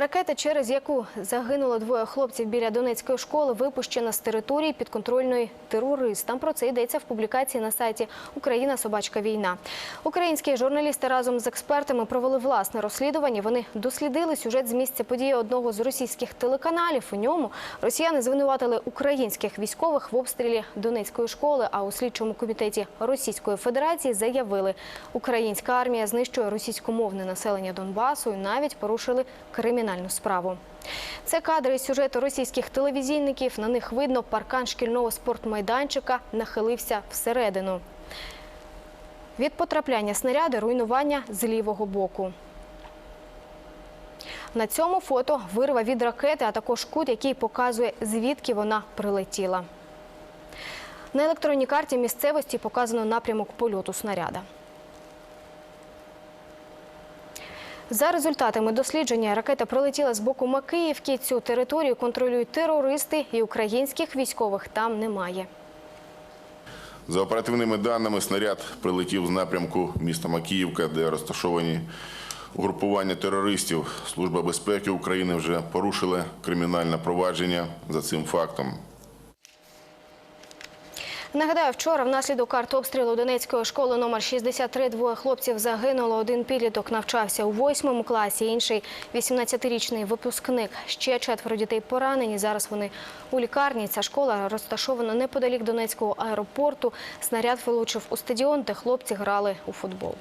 Ракета, через яку загинуло двоє хлопців біля Донецької школи, випущена з території підконтрольної терористам. Про це йдеться в публікації на сайті Україна Собачка Війна. Українські журналісти разом з експертами провели власне розслідування. Вони дослідили сюжет з місця події одного з російських телеканалів. У ньому росіяни звинуватили українських військових в обстрілі Донецької школи. А у слідчому комітеті Російської Федерації заявили, українська армія знищує російськомовне населення Донбасу і навіть порушили кримінальну справу. Це кадри сюжету російських телевізійників. На них видно, паркан шкільного спортмайданчика нахилився всередину. Від потрапляння снаряди руйнування з лівого боку. На цьому фото вирва від ракети, а також кут, який показує, звідки вона прилетіла. На електронній карті місцевості показано напрямок польоту снаряда. За результатами дослідження ракета прилетіла з боку Макиївки. Цю територію контролюють терористи і українських військових там немає. За оперативними даними, снаряд прилетів з напрямку міста Макіївка, де розташовані угрупування терористів. Служба безпеки України вже порушила кримінальне провадження за цим фактом. Нагадаю, вчора внаслідок артобстрілу Донецької школи номер 63 двоє хлопців загинуло. Один підліток навчався у восьмому класі, інший – 18-річний випускник. Ще четверо дітей поранені. Зараз вони у лікарні. Ця школа розташована неподалік Донецького аеропорту. Снаряд вилучив у стадіон, де хлопці грали у футбол.